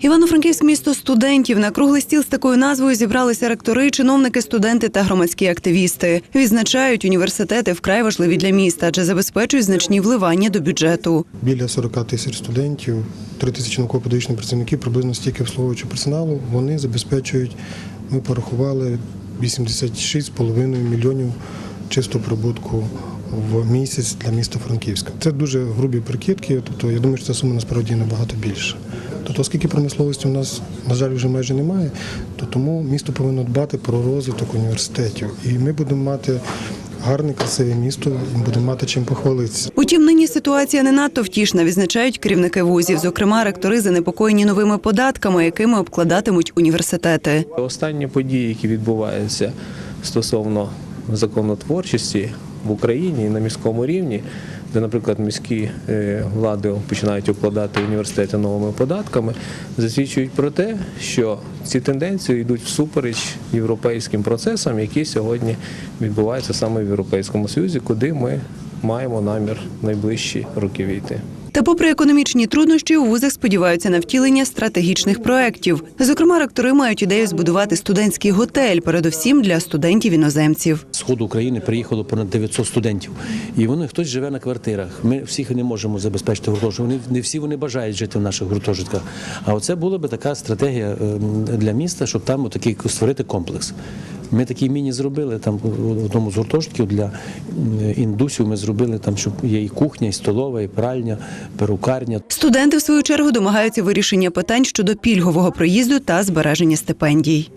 Івано-Франківськ місто студентів на круглий стіл з такою назвою зібралися ректори, чиновники, студенти та громадські активісти. Відзначають, університети вкрай важливі для міста, адже забезпечують значні вливання до бюджету. Біля 40 тисяч студентів, 3 тисячі науково-педагогічних працівників, приблизно стільки обслуговуючого персоналу. Вони забезпечують, ми порахували 86,5 мільйонів чистого прибутку в місяць для міста Франківська. Це дуже грубі прикидки, тобто я думаю, що ця сума насправді набагато більша. Тобто, оскільки промисловості у нас, на жаль, вже майже немає, то тому місто повинно дбати про розвиток університетів. І ми будемо мати гарне, красиве місто, будемо мати чим похвалитися. Утім, нині ситуація не надто втішна, відзначають керівники вузів. Зокрема, ректори занепокоєні новими податками, якими обкладатимуть університети. Останні події, які відбуваються стосовно законотворчості в Україні і на міському рівні, де, наприклад, міські е, влади починають обкладати університети новими податками, засвідчують про те, що ці тенденції йдуть всупереч європейським процесам, які сьогодні відбуваються саме в Європейському Союзі, куди ми маємо намір найближчі роки війти. Та, попри економічні труднощі, у вузах сподіваються на втілення стратегічних проєктів. Зокрема, ректори мають ідею збудувати студентський готель, передусім для студентів-іноземців. Сходу України приїхало понад 900 студентів, і вони хтось живе на квартирах. Ми всіх не можемо забезпечити гуртожиток. Не всі вони бажають жити в наших гуртожитках. А оце була би така стратегія ем, для міста, щоб там такий створити комплекс. Ми такий міні зробили там в одному з гуртожитків для індусів. Ми зробили там, щоб є і кухня, і столова, і пральня, перукарня. Студенти, в свою чергу, домагаються вирішення питань щодо пільгового проїзду та збереження стипендій.